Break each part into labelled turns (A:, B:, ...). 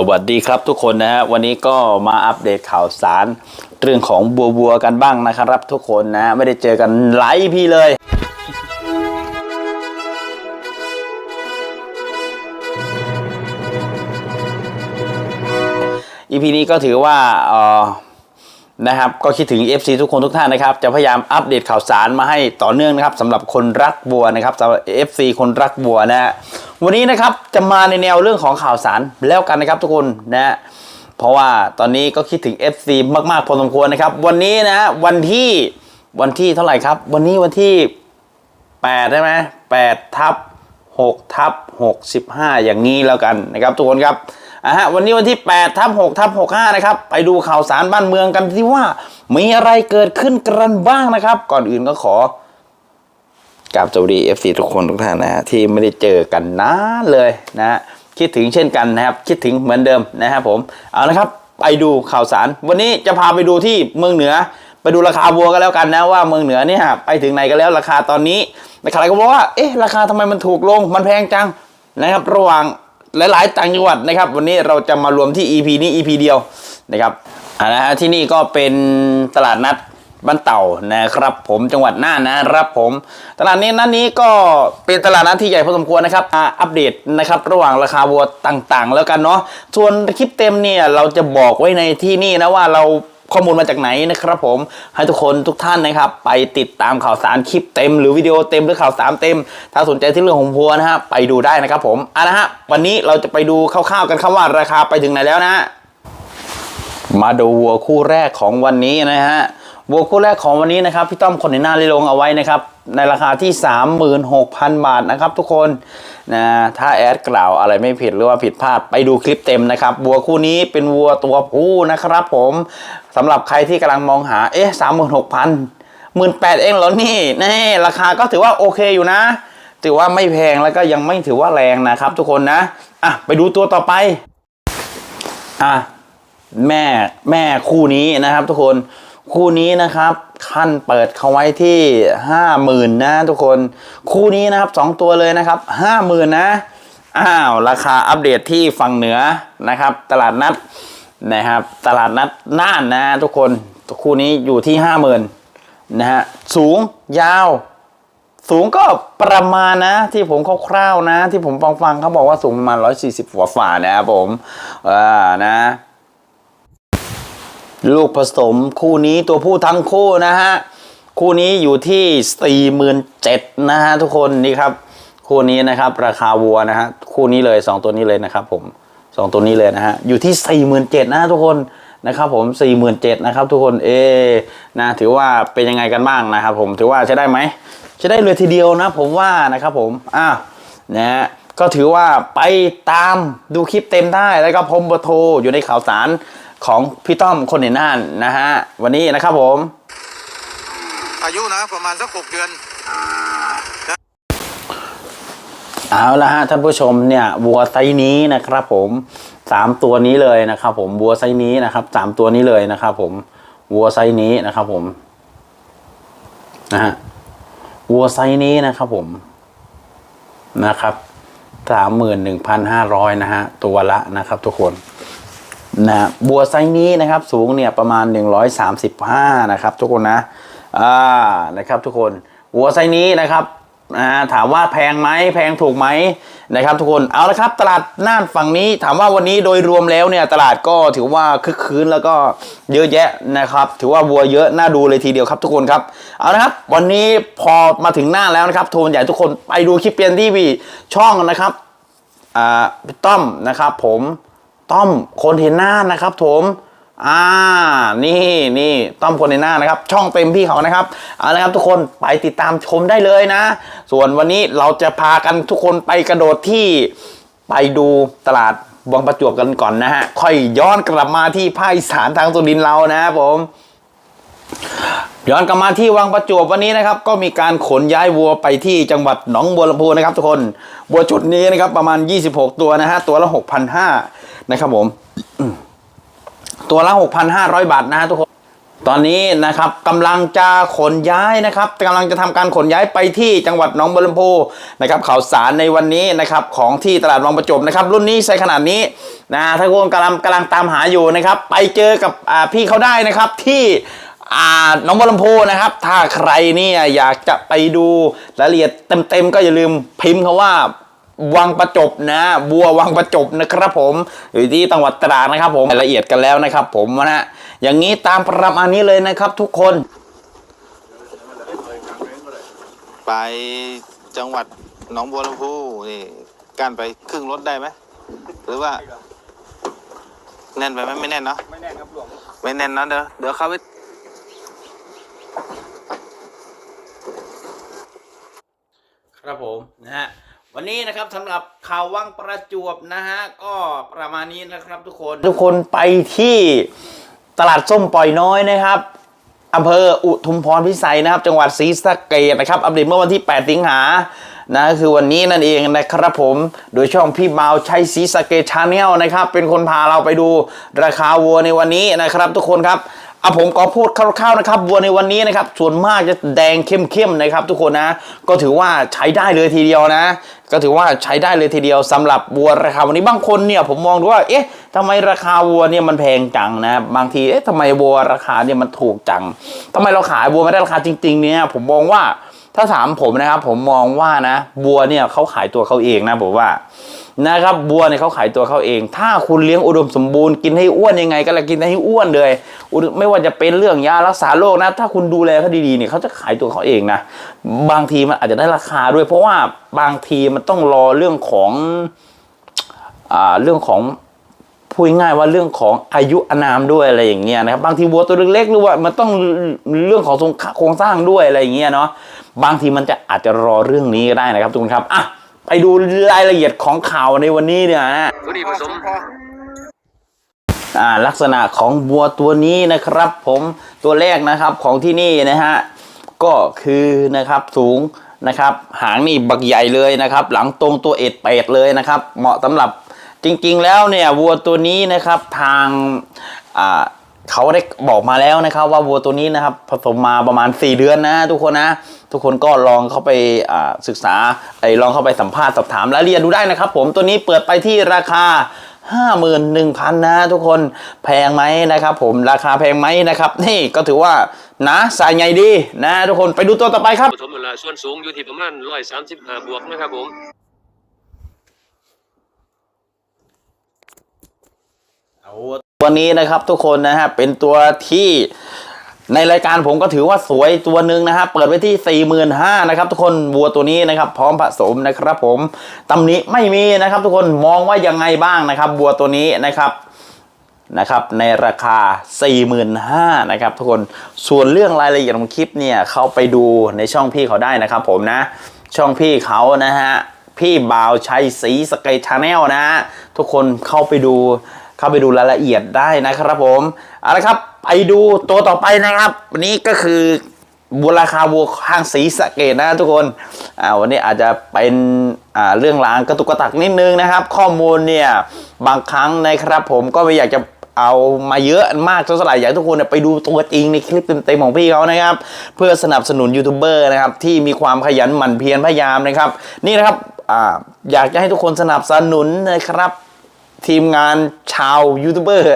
A: สวัสดีครับทุกคนนะฮะวันนี้ก็มาอัปเดตข่าวสาร เรื่องของบัวบัวกันบ้างนะครับ ทุกคนนะไม่ได้เจอกันหลายพี่เลย อีพีนี้ก็ถือว่าเออ นะครับก็คิดถึง FC ทุกคนทุกท่านนะครับจะพยายามอัปเดตข่าวสารมาให้ต่อเนื่องนะครับสำหรับคนรักบัวนะครับสำหรับ FC คนรักบัวนะ วันนี้นะครับจะมาในแนวเรื่องของข่าวสารแล้วกันนะครับทุกคนนะเพราะว่าตอนนี้ก็คิดถึง FC มากๆพอสมควรนะครับ วันนี้นะวันที่วันที่เท่าไหร่ครับ วันนี้วันที่8ใช่ไหม8ทับ6ทับ65อย่างนี้แล้วกันนะครับทุกคนครับ อะฮะวันนี้วันที่8ทับ6ทับ65นะครับไปดูข่าวสารบ้านเมืองกันที่ว่า มีอะไรเกิดขึ้นกันบ้างนะครับ ก่อนอื่นก็ขอกราบสวัสดี FC ทุกคนทุกท่านนะฮะที่ไม่ได้เจอกันนานเลยนะฮะคิดถึงเช่นกันนะครับคิดถึงเหมือนเดิมนะครับผมเอาละครับไปดูข่าวสาร วันนี้จะพาไปดูที่เมืองเหนือ ไปดูราคาวัวกันแล้วกันนะว่าเมืองเหนือเนี่ยไปถึงไหนกันแล้วราคาตอนนี้ใครก็บอกว่าเอ๊ะราคาทำไมมันถูกลงมันแพงจังนะครับระหว่าง หลายๆ ต่างจังหวัดนะครับ วันนี้เราจะมารวมที่ EP นี้ EP เดียวนะครับอ่านะฮะที่นี่ก็เป็นตลาดนัดบ้านเต่านะครับผมจังหวัดน่านนะครับผม ตลาดนี้นัดนี้ก็เป็นตลาดนัดที่ใหญ่พอสมควรนะครับอ่าอัปเดตนะครับระหว่างราคาวัวต่างๆ แล้วกันเนาะส่วนคลิปเต็มเนี่ยเราจะบอกไว้ในที่นี่นะว่าเรา ข้อมูลมาจากไหนนะครับผมให้ทุกคนทุกท่านนะครับ ไปติดตามข่าวสารคลิปเต็ม หรือวิดีโอเต็มหรือข่าวสารเต็ม ถ้าสนใจที่เรื่องของพัวนะฮะไปดูได้นะครับผมอะนะฮะวันนี้เราจะไปดูคร่าวๆกันครับว่าราคาไปถึงไหนแล้วนะ มาดูวัวคู่แรกของวันนี้นะฮะ วัวคู่แรกของวันนี้นะครับพี่ต้อมคนในหน้าได้ลงเอาไว้นะครับในราคาที่ 36,000 บาทนะครับทุกคนนะถ้าแอดกล่าวอะไรไม่ผิดหรือว่าผิดพลาดไปดูคลิปเต็มนะครับวัวคู่นี้เป็นวัวตัวผู้นะครับผมสำหรับใครที่กำลังมองหาเอ๊ะ36,000หมื่นแปดเองเหรอนี่นี่ราคาก็ถือว่าโอเคอยู่นะ ถือว่าไม่แพงแล้วก็ยังไม่ถือว่าแรงนะครับ ทุกคนนะอะไปดูตัวต่อไปอะแม่แม่คู่นี้นะครับ ทุกคน คู่นี้นะครับขั้นเปิดเขาไว้ที่ห้าหมื่นนะทุกคนคู่นี้นะครับสองตัวเลยนะครับห้าหมื่นนะอ้าวราคาอัปเดตที่ฝั่งเหนือนะครับ ตลาดนัดนะครับ ตลาดนัดน่านนะทุกคนคู่นี้อยู่ที่ห้าหมื่นนะฮะสูงยาวสูงก็ประมาณนะที่ผมคร่าวๆนะ ที่ผมฟังฟังเขาบอกว่าสูงประมาณ 140กว่าฝ่านะครับผมอ่านะ ลูกผสมคู่นี้ตัวผู้ทั้งคู่นะฮะ คู่นี้อยู่ที่สี่หมื่นเจ็ดนะฮะทุกคนนี่ครับ คู่นี้นะครับ ราคาวัวนะฮะคู่นี้เลยสองตัวนี้เลยนะครับ ผมสองตัวนี้เลยนะฮะอยู่ที่สี่หมื่นเจ็ดนะทุกคนนะครับผมสี่หมื่นเจ็ดนะครับทุกคนเอนะถือว่าเป็นยังไงกันบ้างนะครับผมถือว่าใช้ได้ไหมใช้ได้เลยทีเดียวนะผมว่านะครับผมอ้าวนะฮะก็ถือว่าไปตามดูคลิปเต็มได้แล้วก็พมบโทอยู่ในข่าวสาร ของพี่ต้อมคนเห็นน่านนะฮะวันนี้นะครับผม
B: อายุนะประมาณสักหกเดือน
A: เอาละฮะท่านผู้ชมเนี่ยวัวไซส์นี้นะครับผมสามตัวนี้เลยนะครับ ผมวัวไซส์นี้นะครับสามตัวนี้เลยนะครับ ผมวัวไซส์นี้นะครับผมนะฮะวัวไซส์นี้นะครับผมนะครับสามหมื่นหนึ่งพันห้าร้อยนะฮะตัวละนะครับ ทุกคน นะบัวไซนี้นะครับสูงเนี่ยประมาณ 135 นะครับ ทุกคนนะอ่านะครับทุกคนวัวไซนี้นะครับถามว่าแพงไหมแพงถูกไหมนะครับทุกคนเอาละครับ ตลาดน่านฝั่งนี้ถามว่าวันนี้โดยรวมแล้วเนี่ยตลาดก็ถือว่าคึกคืนแล้วก็เยอะแยะนะครับ ถือว่าวัวเยอะน่าดูเลยทีเดียวครับทุกคนครับเอาละครับ วันนี้พอมาถึงหน้าแล้วนะครับโทนใหญ่ทุกคนไปดูคลิปเปลี่ยนทีวีช่องนะครับอ่าพี่ต้อมนะครับผม ต้อมคนเห็นหน้านะครับผมอ่านี่นี่ต้อมคนเห็นหน้านะครับ ช่องเต็มพี่เขานะครับเอาละครับทุกคนไปติดตามชมได้เลยนะ ส่วนวันนี้เราจะพากันทุกคนไปกระโดดที่ไปดูตลาดวังประจวบกันก่อนนะฮะค่อยย้อนกลับมาที่ภาคอีสานทางสุรินเรานะครับผมย้อนกลับมาที่วังประจวบวันนี้นะครับ ก็มีการขนย้ายวัวไปที่จังหวัดหนองบัวลำพูนะครับ ทุกคนวัวจุดนี้นะครับประมาณ 26 ตัวนะฮะตัวละ6,500 นะครับผม ตัวละ 6,500 บาทนะฮะทุกคน ตอนนี้นะครับกำลังจะขนย้ายนะครับกำลังจะทำการขนย้ายไปที่จังหวัดหนองบัวลำพูนะครับข่าวสารในวันนี้นะครับของที่ตลาดวังประจบนะครับรุ่นนี้ใช้ขนาดนี้นะถ้าคุณกำลังกำลังตามหาอยู่นะครับ ไปเจอกับพี่เขาได้นะครับที่อ่าหนองบัวลำพูนะครับ ถ้าใครเนี่ยอยากจะไปดูรายละเอียดเต็มๆก็อย่าลืมพิมพ์คาว่า วังประจบนะบัววังประจบนะครับผมอยู่ที่จังหวัดตราดนะครับ ผมรายละเอียดกันแล้วนะครับ ผมนะอย่างนี้ตามประมาณนี้เลยนะครับ ทุกคน
B: ไปจังหวัดหนองบัวลำพูนี่การไปครึ่งรถได้ไหมหรือว่า แน่นไปไหมไม่แน่นเนาะไม่แน่นครับหลวงไม่แน่นเนอะเดี๋ยวเดี๋ยวเข้าไป
A: ครับผมนะฮะ วันนี้นะครับสำหรับข่าววังประจวบนะฮะก็ประมาณนี้นะครับทุกคน ทุกคนไปที่ตลาดส้มปล่อยน้อยนะครับอำเภออุทุมพรพิสัยนะครับ จังหวัดศรีสะเกษนะครับ อัปเดตเมื่อวันที่ 8 สิงหานะคือวันนี้นั่นเองนะครับผมโดยช่องพี่เบาชัยศรีสะเกษชาแนลนะครับ เป็นคนพาเราไปดูราคาวัวในวันนี้นะครับ ทุกคนครับ อะผมก็พูดคร่าวๆนะครับวัวในวันนี้นะครับ ส่วนมากจะแดงเข้มๆนะครับ ทุกคนนะ ก็ถือว่าใช้ได้เลยทีเดียวนะ ก็ถือว่าใช้ได้เลยทีเดียวสำหรับวัวราคาวันนี้บางคนเนี่ยผมมองดูว่า เอ๊ะทำไมราคาวัวเนี่ยมันแพงจังนะ บางที เอ๊ะทำไมวัวราคาเนี่ยมันถูกจังทำไมเราขายวัวไม่ได้ราคาจริง ๆ เนี่ย ผมมองว่าถ้าถามผมนะครับ ผมมองว่านะวัวเนี่ยเขาขายตัวเขาเองนะผมว่า นะครับบัวเนี่ยเขาขายตัวเขาเอง ถ้าคุณเลี้ยงอุดมสมบูรณ์กินให้อ้วนยังไง ก็แล้วกินให้อ้วนเลยอุดไม่ว่าจะเป็นเรื่องยารักษาโรคนะ ถ้าคุณดูแลเขาดีๆเนี่ยเขาจะขายตัวเขาเองนะบางทีมันอาจจะได้ราคาด้วย เพราะว่าบางทีมันต้องรอเรื่องของอ่าเรื่องของพูดง่ายว่าเรื่องของอายุอนามด้วยอะไรอย่างเงี้ยนะครับบางทีวัวตัวเล็กๆหรือว่ามันต้องเรื่องของโครงสร้างด้วยอะไรอย่างเงี้ยเนาะบางทีมันจะอาจจะรอเรื่องนี้ก็ได้นะครับทุกคนครับอะ ไปดูรายละเอียดของข่าวในวันนี้เนี่ยนะ
C: ตัวนี้ผสม
A: อ่าลักษณะของวัวตัวนี้นะครับ ผมตัวแรกนะครับของที่นี่นะฮะก็คือนะครับสูงนะครับ หางนี่บักใหญ่เลยนะครับ หลังตรงตัวเอ็ดเป็ดเลยนะครับ เหมาะสำหรับจริง ๆ แล้วเนี่ยวัวตัวนี้นะครับทางอ่า เขาได้บอกมาแล้วนะครับว่าวัวตัวนี้นะครับผสมมาประมาณ 4 เดือนนะ ทุกคนนะ ทุกคนก็ลองเข้าไปศึกษาไอ้ลองเข้าไปสัมภาษณ์สอบถามรายละเอียดดูได้นะครับ ผมตัวนี้เปิดไปที่ราคา51,000 นะทุกคนแพงไหมนะครับผมราคาแพงไหมนะครับ นี่ก็ถือว่านะสายใหญ่ดีนะ ทุกคนไปดูตัวต่อไปครับ
C: ผสมหมดละส่วนสูงอยู่ที่ประมาณร้อยสามสิบห้าบวกนะครับผม
A: ตัวนี้นะครับทุกคนนะฮะเป็นตัวที่ในรายการผมก็ถือว่าสวยตัวหนึ่งนะฮะเปิดไว้ที่ 45,000นะครับทุกคนวัวตัวนี้นะครับพร้อมผสมนะครับผมตำหนิไม่มีนะครับ ทุกคนมองว่ายังไงบ้างนะครับวัวตัวนี้นะครับนะครับในราคา 45,000นะครับทุกคนส่วนเรื่องรายละเอียดของคลิปเนี่ยเขาไปดูในช่องพี่เขาได้นะครับผมนะ ช่องพี่เขานะฮะพี่บ่าวชัยศรีสเกตชาแนลนะฮะทุกคนเข้าไปดู เข้าไปดูรายละเอียดได้นะครับผมเอาละครับไปดูตัวต่อไปนะครับ วันนี้ก็คือบัวราคาวัวข้างสีสะเกตนะทุกคนอ่าวันนี้อาจจะเป็นอ่าเรื่องรางกระตุกกระตักนิดนึงนะครับ ข้อมูลเนี่ยบางครั้งนะครับ ผมก็ไม่อยากจะเอามาเยอะมากจนสลายอยากทุกคนไปดูตัวจริงในคลิปเต็มๆของพี่เขานะครับ เพื่อสนับสนุนยูทูบเบอร์นะครับที่มีความขยันหมั่นเพียรพยายามนะครับ นี่นะครับอ่าอยากจะให้ทุกคนสนับสนุนนะครับ ทีมงานชาวยูทูบเบอร์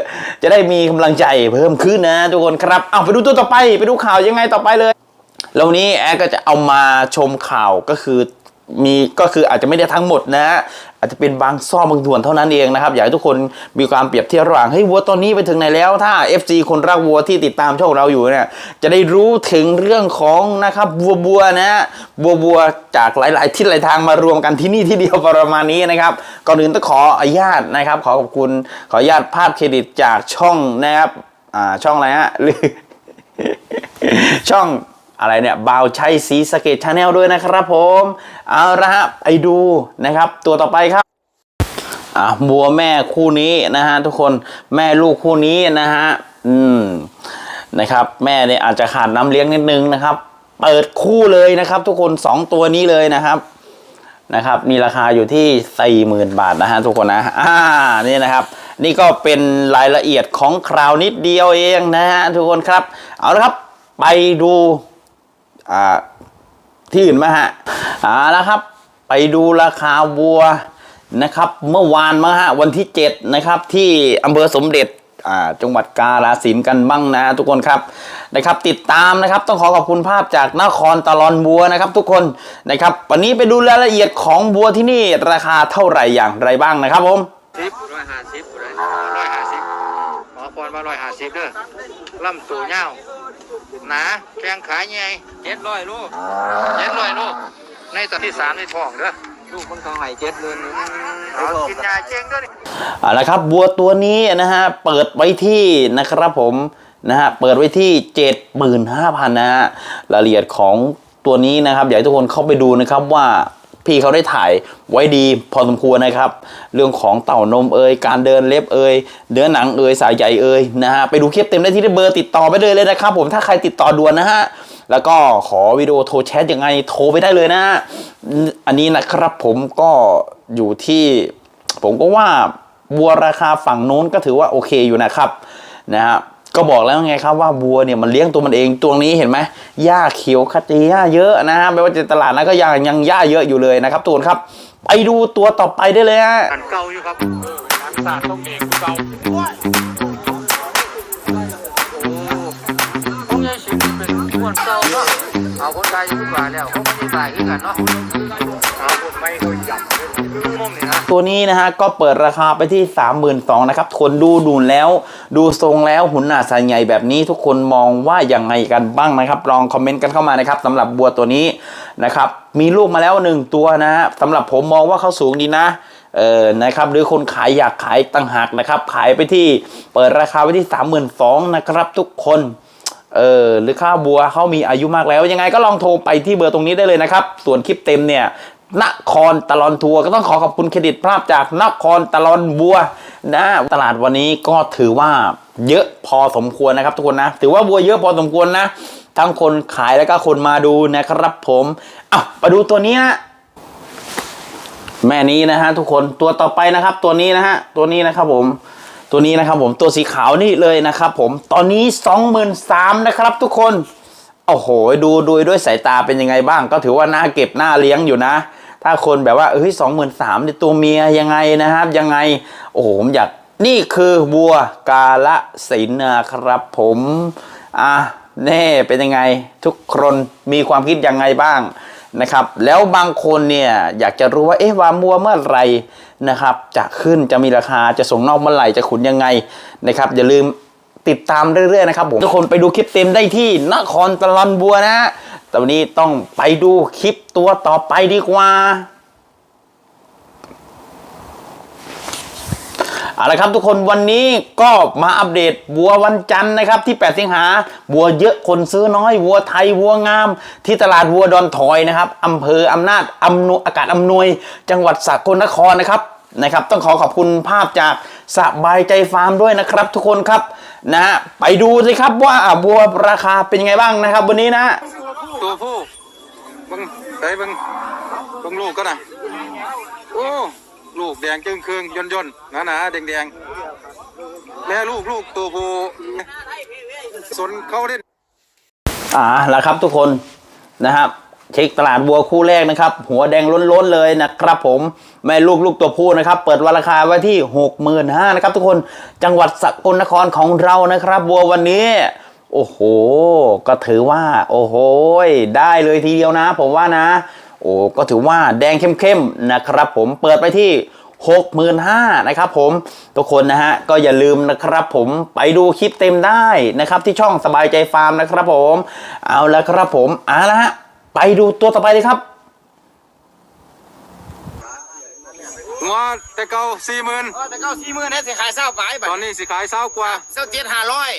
A: จะได้มีกำลังใจเพิ่มขึ้นนะ ทุกคนครับเอาไปดูตัวต่อไป ไปดูข่าวยังไงต่อไปเลย แล้ววันนี้แอดก็จะเอามาชมข่าวก็คือ มีก็คืออาจจะไม่ได้ทั้งหมดนะฮะอาจจะเป็นบางซ่อบางส่วนเท่านั้นเองนะครับ อยากให้ทุกคนมีความเปรียบเทียบระหว่างเฮ้ยวัวตอนนี้ไปถึงไหนแล้ว ถ้า FC คนรักวัวที่ติดตามช่องเราอยู่เนี่ยจะได้รู้ถึงเรื่องของนะครับวัวบัวนะฮะบัวบัวจากหลาย ๆ ทิศหลายทางมารวมกันที่นี่ที่เดียวประมาณนี้นะครับก่อนอื่นต้องขออนุญาตนะครับ ขอขอบคุณขออนุญาตภาพเครดิตจากช่องนะครับอ่าช่องอะไรฮะหรือช่อง อะไรเนี่ยบาวชัยสีสะเกตชาแนลด้วยนะครับผมเอาละฮะไปดูนะครับ ตัวต่อไปครับอะบัวแม่คู่นี้นะฮะทุกคนแม่ลูกคู่นี้นะฮะอืมนะครับ แม่เนี่ยอาจจะขาดน้ำเลี้ยงนิดนึงนะครับ เปิดคู่เลยนะครับ ทุกคนสองตัวนี้เลยนะครับนะครับ มีราคาอยู่ที่สี่หมื่นบาทนะฮะทุกคนนะอ่านี่นะครับ นี่ก็เป็นรายละเอียดของคราวนิดเดียวเองนะฮะทุกคนครับ เอาละครับไปดู ที่อื่นมาฮะเอาละครับ ไปดูราคาวัวนะครับเมื่อวานมาฮะวันที่ 7 นะครับที่อำเภอสมเด็จจังหวัดกาฬสินธุ์กันบ้างนะทุกคนครับนะครับ ติดตามนะครับต้องขอขอบคุณภาพจากนครตะลอนบัวนะครับ ทุกคนนะครับ วันนี้ไปดูรายละเอียดของบัวที่นี่ราคาเท่าไหร่อย่างไรบ้างนะครับผม
D: สิบร้อยห้าสิบร้อยห้าสิบหมอพรมาร้อยห้าสิบเด้อลำตัวเงาว หนาแข้งขาใหญ่เจ็ดร้อยลูกเจ็ดร้อยลูกในตอนที่สามในท้องเด้อลูกมันเขาให้เจ็ดเดือนเอากินยาเจ๊งเด้อนี่
A: เอาละครับบัวตัวนี้นะฮะเปิดไว้ที่นะครับผมนะฮะเปิดไว้ที่ 75,000นะฮะรายละเอียดของตัวนี้นะครับอยากให้ทุกคนเข้าไปดูนะครับว่า พี่เขาได้ถ่ายไว้ดีพอสมควรนะครับ เรื่องของเต่านมเอ่ยการเดินเล็บเอ่ยเนื้อหนังเอ่ยสายใหญ่เอ่ยนะฮะไปดูคลิปเต็มได้ที่เบอร์ติดต่อไปเลยเลยนะครับ ผมถ้าใครติดต่อด่วนนะฮะแล้วก็ขอวิดีโอโทรแชทยังไงโทรไปได้เลยนะฮะอันนี้นะครับผมก็อยู่ที่ ผมก็ว่าวัวราคาฝั่งนู้นก็ถือว่าโอเคอยู่นะครับนะฮะ ก็บอกแล้วไงครับว่าวัวเนี่ยมันเลี้ยงตัวมันเองตัวนี้เห็นไหมหญ้าเขียวขจีหญ้าเยอะนะฮะไม่ว่าจะตลาดนั้นก็ยังยังหญ้าเยอะอยู่เลยนะครับทุกคนครับ ไปดูตัวต่อไปได้เลยฮะ
D: อันเก่าอยู่ครับอันศาสตร์ต้องเองเก่าโอ้ผมยังชิมเป็นคนเก่าเนาะเอาคนไทยอยู่บ้านแล้วเขาไม่ได้ตายขึ้นกันเนาะเอาคนไม่เคยจับมุมนี่นะ
A: ตัวนี้นะฮะก็เปิดราคาไปที่ 32,000นะครับคนดูดูแล้วดูทรงแล้วหุ่นหน้าสายใหญ่แบบนี้ทุกคนมองว่าอยังไงกันบ้างนะครับ ลองคอมเมนต์กันเข้ามานะครับสำหรับบัวตัวนี้นะครับมีลูกมาแล้วหนึ่งตัวนะฮะสำหรับผมมองว่าเขาสูงดีนะเออนะครับหรือคนขายอยากขายต่างหากนะครับ ขายไปที่เปิดราคาไว้ที่ 32,000นะครับทุกคนเออหรือข้าวบัวเขามีอายุมากแล้ว ยังไงก็ลองโทรไปที่เบอร์ตรงนี้ได้เลยนะครับ ส่วนคลิปเต็มเนี่ย นครตลอนทัวร์ก็ต้องขอขอบคุณเครดิตภาพจากนครตลอนบัวนะตลาดวันนี้ก็ถือว่าเยอะพอสมควรนะครับทุกคนนะ ถือว่าบัวเยอะพอสมควรนะ ทั้งคนขายแล้วก็คนมาดูนะครับผมอะมาดูตัวนี้นะแม่นี้นะฮะทุกคนตัวต่อไปนะครับ ตัวนี้นะฮะตัวนี้นะครับผมตัวนี้นะครับผมตัวสีขาวนี่เลยนะครับผมตอนนี้สองหมื่นสามนะครับทุกคนโอ้โหดูดูด้วยสายตาเป็นยังไงบ้าง ก็ถือว่าน่าเก็บน่าเลี้ยงอยู่นะ ถ้าคนแบบว่าเอ้ยสองหมื่นสามตัวเมียยังไงนะครับ ยังไง โอ้โหผมอยากนี่คือวัวกาละสินนะครับผมอะแน่เป็นยังไงทุกคนมีความคิดยังไงบ้างนะครับ แล้วบางคนเนี่ยอยากจะรู้ว่าเอ๊ะวามัวเมื่อไหร่นะครับ จะขึ้นจะมีราคาจะส่งนอกเมื่อไหร่จะขุนยังไงนะครับ อย่าลืมติดตามเรื่อยๆนะครับผมทุกคนไปดูคลิปเต็มได้ที่นครตะลอนบัวนะ แต่วันนี้ต้องไปดูคลิปตัวต่อไปดีกว่าเอาละครับทุกคนวันนี้ก็มาอัปเดตวัววันจันทร์นะครับ ที่ 8 สิงหาวัวเยอะคนซื้อน้อยวัวไทยวัวงาม ที่ตลาดวัวดอนถอยนะครับอำเภออำนาจอำนวยอากาศอำนวย จังหวัดสกลนครนะครับนะครับ ต้องขอขอบคุณภาพจากสบายใจฟาร์มด้วยนะครับ ทุกคนครับนะฮะไปดูสิครับว่าวัวราคาเป็นยังไงบ้างนะครับ วันนี้นะ
D: ตัวผู้บังไปบังบังลูกก็นะโอ้ลูกแดงจึงเครืองย่นย่นหนาหนาแดงแดงแม่ลูกลูกตัวผู้สนเขาเล่น
A: อ่าแล้วครับทุกคนนะครับเช็คตลาดวัวคู่แรกนะครับ หัวแดงล้นๆเลยนะครับผมแม่ลูกลูกตัวผู้นะครับ เปิดวันราคาไว้ที่หกหมื่นห้านะครับ ทุกคนจังหวัดสกลนครของเรานะครับวัววันนี้ โอ้โห ก็ถือว่า โอ้โห ได้เลยทีเดียวนะ ผมว่านะ โอ้ก็ถือว่าแดงเข้มๆนะครับ ผมเปิดไปที่65,000นะครับผมทุกคนนะฮะก็อย่าลืมนะครับผมไปดูคลิปเต็มได้นะครับที่ช่องสบายใจฟาร์มนะครับผมเอาละครับผมเอาละฮะไปดูตัวต่อไปเลยครับ
D: งัวแต่เก่าสี่หมื่น
E: แต่เก้าสี่หมื่นเนี่ยสิขายเศร้าไปบัด
D: ตอนนี้สิขายเศร้ากว่า
E: เศร้าเจ็ดห้าร้อย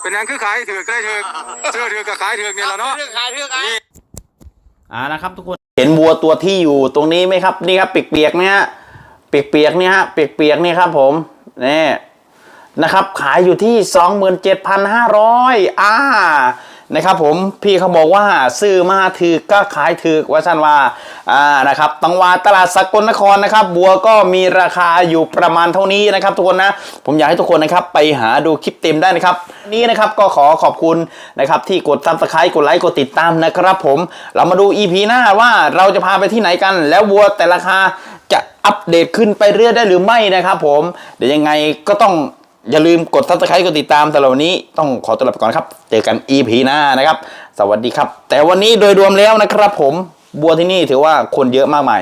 D: เป็นหยังคือขายถือกได้ถือกเชื่อถือกกับขายถือกนี่แหละเนาะ
E: เรื่องขายเรื่องไอ้
A: อ่านะครับทุกคนเห็นวัวตัวที่อยู่ตรงนี้ไหมครับนี่ครับเปียกๆเนี่ยฮะเปียกๆเนี่ยฮะเปียกๆเนี่ยครับผมนี่นะครับขายอยู่ที่ 27,500อ่า นะครับผมพี่เขาบอกว่าซื้อมาถือก็ขายถือว่าสั้นว่าอ่านะครับตังวาตลาดสกลนครนะครับ บัวก็มีราคาอยู่ประมาณเท่านี้นะครับ ทุกคนนะผมอยากให้ทุกคนนะครับไปหาดูคลิปเต็มได้นะครับนนี้นะครับก็ขอขอบคุณนะครับที่กดซับสไครต์กดไลค์กดติดตามนะครับ ผมเรามาดู EP หน้าว่าเราจะพาไปที่ไหนกัน แล้ววัวแต่ราคาจะอัปเดตขึ้นไปเรื่อยได้หรือไม่นะครับ ผมเดี๋ยวยังไงก็ต้อง อย่าลืมกดทับสไครต์กดติดตามสำหรับวันนี้ต้องขอตัวลาไปก่อนครับ เจอกัน EP หน้านะครับ สวัสดีครับ แต่วันนี้โดยรวมแล้วนะครับผมบัวที่นี่ถือว่าคนเยอะมากมาย